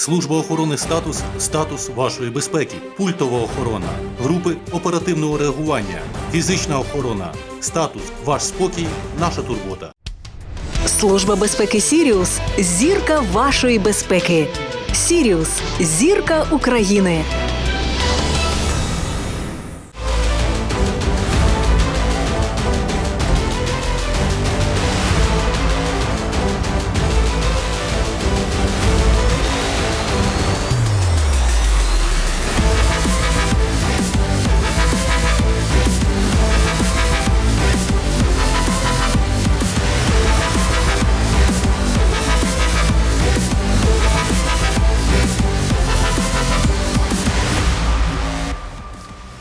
Служба охорони статус статус вашої безпеки, пультова охорона, групи оперативного реагування, фізична охорона, статус, ваш спокій, наша турбота. Служба безпеки Сіріус зірка вашої безпеки. Сіріус зірка України.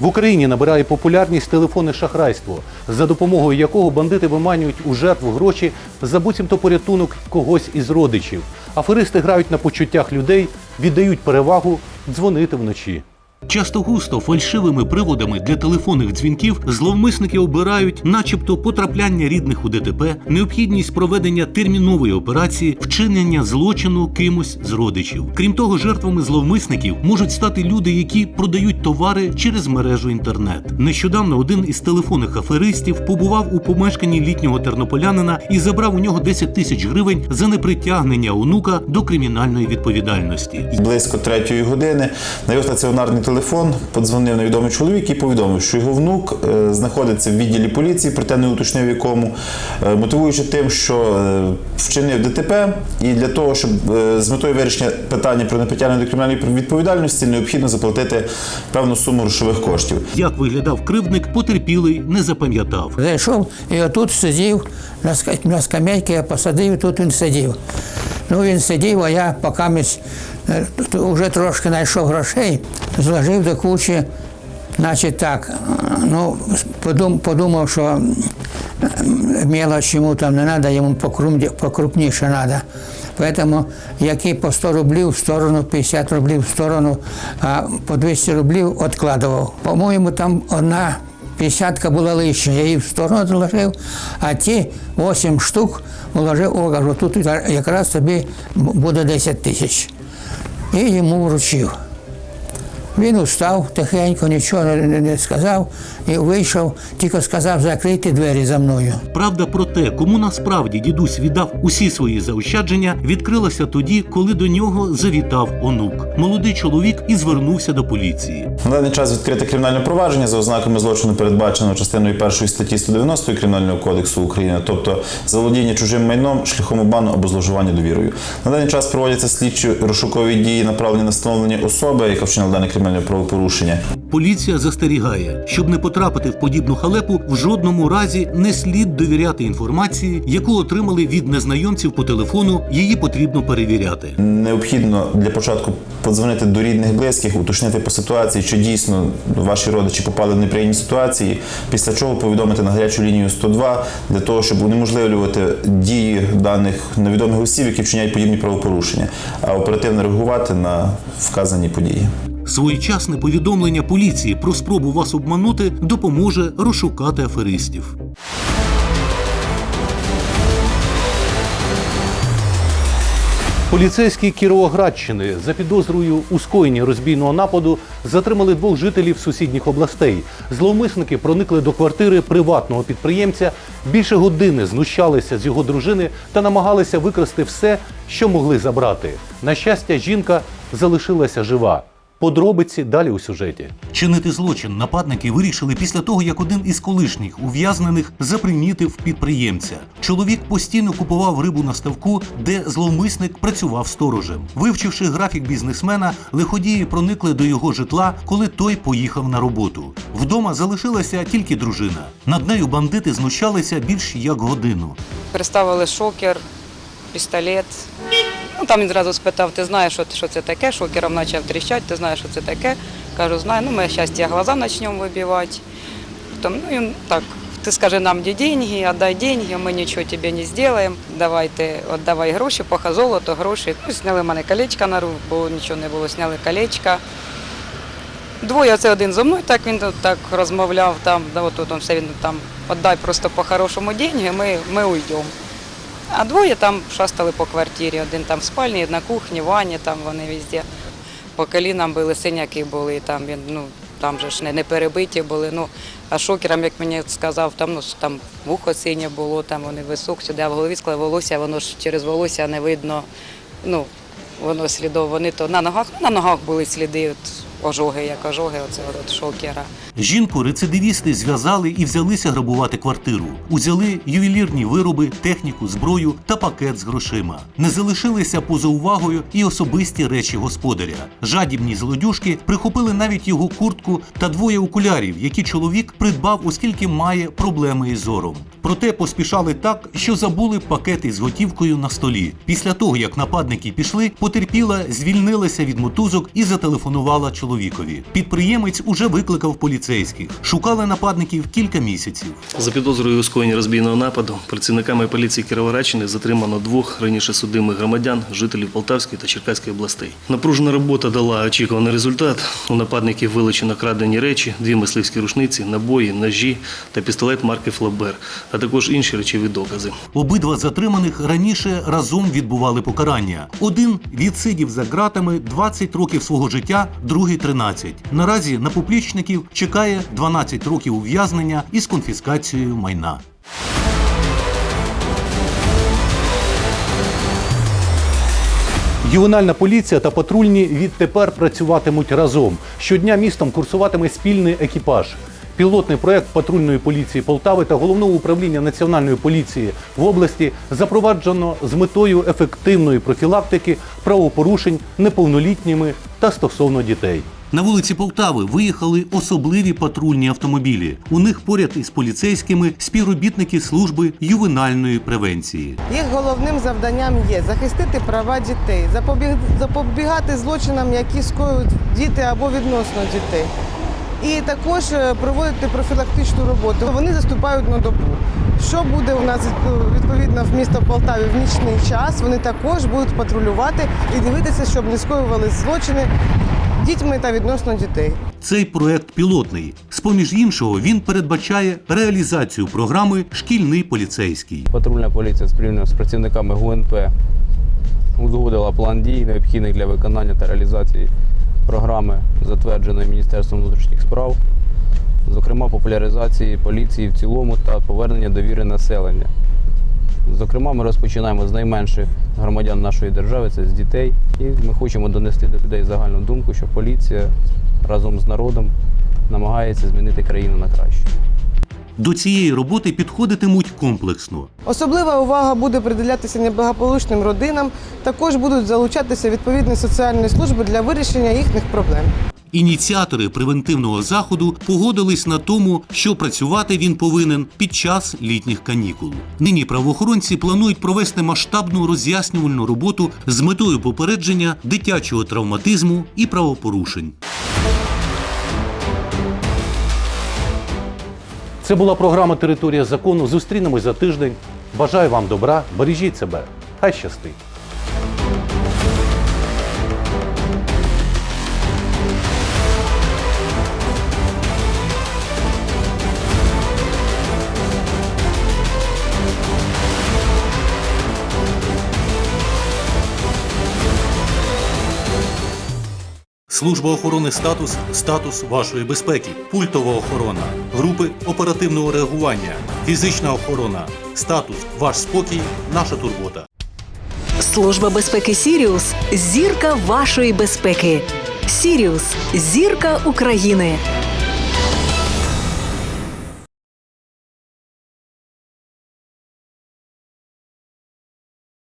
В Україні набирає популярність телефонне шахрайство, за допомогою якого бандити виманюють у жертву гроші за буцімто порятунок когось із родичів. Аферисти грають на почуттях людей, віддають перевагу дзвонити вночі. Часто густо фальшивими приводами для телефонних дзвінків зловмисники обирають, начебто, потрапляння рідних у ДТП, необхідність проведення термінової операції, вчинення злочину кимось з родичів. Крім того, жертвами зловмисників можуть стати люди, які продають товари через мережу інтернет. Нещодавно один із телефонних аферистів побував у помешканні літнього тернополянина і забрав у нього 10 тисяч гривень за непритягнення онука до кримінальної відповідальності. Близько третьої години на його стаціонарний телефон подзвонив невідомий чоловік і повідомив, що його внук е, знаходиться в відділі поліції, проте не уточнив якому, е, мотивуючи тим, що е, вчинив ДТП, і для того, щоб з метою вирішення питання про непритягнення до кримінальної відповідальності, необхідно заплатити певну суму грошових коштів. Як виглядав кривдник, потерпілий не запам'ятав. Зайшов і отут сидів на, ска- скам'яйки, я посадив, і тут він сидів. Ну він сидів, а я поки місь, е, вже трошки знайшов грошей, зложив до кучі, значить так, е, ну, подум, подумав, що м, мелочь йому там не треба, йому покрупніше треба. Поэтому які по 100 рублів в сторону, 50 рублів в сторону, а по 200 рублів відкладував. По-моєму, там одна П'ятдесятка була лишня, я її в сторону залишив, а ті 8 штук вложив, о, тут якраз тобі буде 10 тисяч. І йому вручив. Він устав тихенько, нічого не, сказав і вийшов, тільки сказав закрити двері за мною. Правда про те, кому насправді дідусь віддав усі свої заощадження, відкрилася тоді, коли до нього завітав онук. Молодий чоловік і звернувся до поліції. На даний час відкрите кримінальне провадження за ознаками злочину, передбаченого частиною першої статті 190 Кримінального кодексу України, тобто заволодіння чужим майном шляхом обману або зловживання довірою. На даний час проводяться слідчі розшукові дії, направлені на встановлення особи, яка вчинила дане кримінальне правопорушення. Поліція застерігає, щоб не потрапити в подібну халепу, в жодному разі не слід довіряти інформації, яку отримали від незнайомців по телефону. Її потрібно перевіряти. Необхідно для початку подзвонити до рідних близьких, уточнити по ситуації, чи дійсно ваші родичі попали в неприємні ситуації, після чого повідомити на гарячу лінію 102 для того, щоб унеможливлювати дії даних невідомих осіб, які вчиняють подібні правопорушення, а оперативно реагувати на вказані події. Своєчасне повідомлення поліції про спробу вас обманути допоможе розшукати аферистів. Поліцейські Кіровоградщини за підозрою у скоєнні розбійного нападу затримали двох жителів сусідніх областей. Зловмисники проникли до квартири приватного підприємця, більше години знущалися з його дружини та намагалися викрасти все, що могли забрати. На щастя, жінка залишилася жива. Подробиці далі у сюжеті. Чинити злочин нападники вирішили після того, як один із колишніх ув'язнених запримітив підприємця. Чоловік постійно купував рибу на ставку, де зловмисник працював сторожем. Вивчивши графік бізнесмена, лиходії проникли до його житла, коли той поїхав на роботу. Вдома залишилася тільки дружина. Над нею бандити знущалися більш як годину. Приставили шокер, пістолет. Ну, там він зразу спитав, ти знаєш, що, що це таке? Шокером почав тріщати, ти знаєш, що це таке. Кажу, знаю, ну ми ті глаза почнемо вибивати. Потім, ну, він так Ти скажи нам, де деньги, віддай деньги, ми нічого тобі не зробимо. Давайте, віддавай гроші, поха золото, гроші. Ну, зняли в мене колечко на руку, бо нічого не було, зняли колечко. Двоє, це один зо мною, так він так розмовляв, там, да, от он все він там, віддай просто по-хорошому деньги, ми, ми уйдемо. А двоє там шастали по квартирі, один там в спальні, на кухні, ванні, там вони везде. По колінам були, синяки були, там ну, там же ж не, не перебиті були. Ну, а шокером, як мені сказав, там, ну, там вухо синє було, там вони висок сюди, а в голові склали волосся, воно ж через волосся не видно. Ну, воно слідов, вони то на ногах, на ногах були сліди, от, ожоги, як ожоги, оце от шокера. Жінку рецидивісти зв'язали і взялися грабувати квартиру. Узяли ювелірні вироби, техніку, зброю та пакет з грошима. Не залишилися поза увагою і особисті речі господаря. Жадібні злодюжки прихопили навіть його куртку та двоє окулярів, які чоловік придбав, оскільки має проблеми із зором. Проте поспішали так, що забули пакети з готівкою на столі. Після того, як нападники пішли, потерпіла звільнилася від мотузок і зателефонувала чоловікові. Підприємець уже викликав поліцейських. Шукали нападників кілька місяців. За підозрою у скоєнні розбійного нападу працівниками поліції Кіровоградщини затримано двох раніше судимих громадян, жителів Полтавської та Черкаської областей. Напружена робота дала очікуваний результат. У нападників вилучено крадені речі, дві мисливські рушниці, набої, ножі та пістолет марки Флобер, а також інші речові докази. Обидва затриманих раніше разом відбували покарання. Один відсидів за ґратами 20 років свого життя, другий 13. Наразі на поплічників чекає 12 років ув'язнення із конфіскацією майна. Ювенальна поліція та патрульні відтепер працюватимуть разом. Щодня містом курсуватиме спільний екіпаж. Пілотний проект патрульної поліції Полтави та головного управління національної поліції в області запроваджено з метою ефективної профілактики правопорушень неповнолітніми та стосовно дітей. На вулиці Полтави виїхали особливі патрульні автомобілі. У них поряд із поліцейськими співробітники служби ювенальної превенції. Їх головним завданням є захистити права дітей, запобіг- запобігати злочинам, які скоюють діти або відносно дітей. І також е, проводити профілактичну роботу. Вони заступають на добу. Що буде у нас відповідно в місто Полтаві в нічний час? Вони також будуть патрулювати і дивитися, щоб не скоювали злочини дітьми та відносно дітей. Цей проект пілотний. З поміж іншого, він передбачає реалізацію програми Шкільний поліцейський. Патрульна поліція спільно з працівниками ГУНП узгодила план дій, необхідний для виконання та реалізації програми, затвердженої Міністерством внутрішніх справ, зокрема популяризації поліції в цілому та повернення довіри населення. Зокрема, ми розпочинаємо з найменших громадян нашої держави, це з дітей. І ми хочемо донести до людей загальну думку, що поліція разом з народом намагається змінити країну на краще. До цієї роботи підходитимуть комплексно. Особлива увага буде приділятися неблагополучним родинам. Також будуть залучатися відповідні соціальні служби для вирішення їхніх проблем. Ініціатори превентивного заходу погодились на тому, що працювати він повинен під час літніх канікул. Нині правоохоронці планують провести масштабну роз'яснювальну роботу з метою попередження дитячого травматизму і правопорушень. Це була програма Територія закону. Зустрінемось за тиждень. Бажаю вам добра, бережіть себе. Хай щастить! Служба охорони статус статус вашої безпеки, пультова охорона, групи оперативного реагування, фізична охорона, статус ваш спокій, наша турбота. Служба безпеки Сіріус зірка вашої безпеки. Сіріус зірка України.